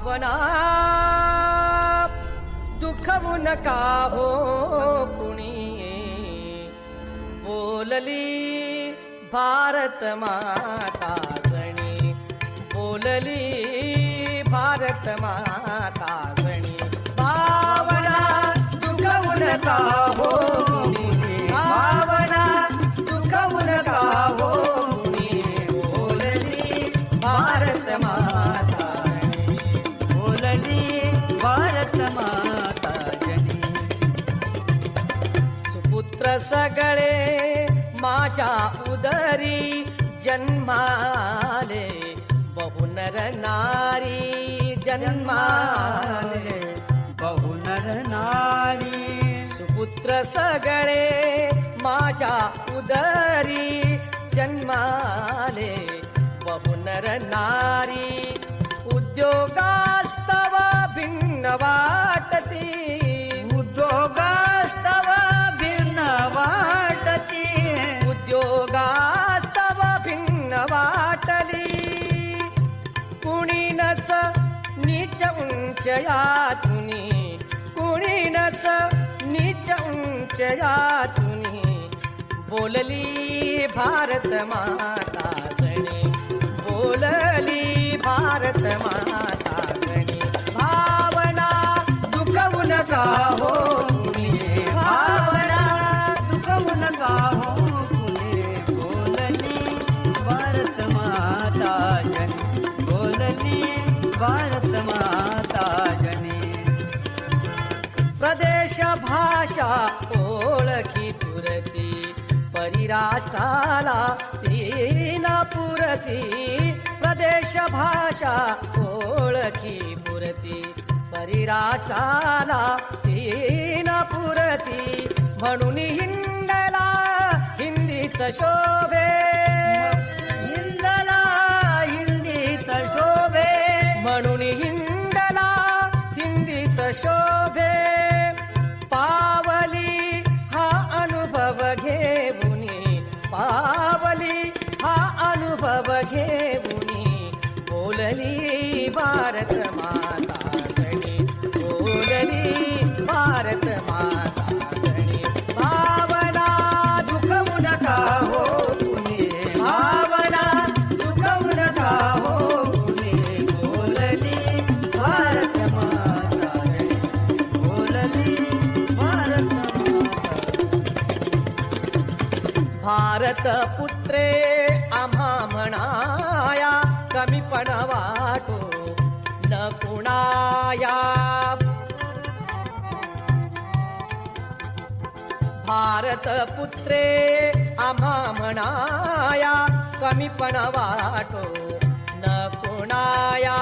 भावना दुखवू नका हो कुणी बोलली भारत माता जणी बोलली भारत माता सगळे माझ्या उदरी जन्माले. बहुनर नारी जन्माले. बहुनर नारी सुपुत्र सगळे माझ्या उदरी जन्माले. बहुनर नारी उद्योगा नीच कुणी यातुनी नीच उंच यातुनी बोलली भारत माता जणी बोलली भारत माता जणी भावना दुखवू नका हो भावना दुखवू नका हो बोलली भारत माता जनी बोलली भारत भाषा ओळखी पुरती. परिराष्ट्राला तीन पुरती. प्रदेश भाषा ओळखी पुरती. परिराष्ट्राला तीन पुरती. म्हणून हिंदला हिंदीच शोभे. हिंदला हिंदीत शोभे. म्हणून हिंदला हिंदीच शोभे. भारत पुत्रे आम्हा म्हणाया कमीपण वाटो न कुणाया. भारत पुत्रे आम्हा म्हणाया कमीपण वाटो न कुणाया.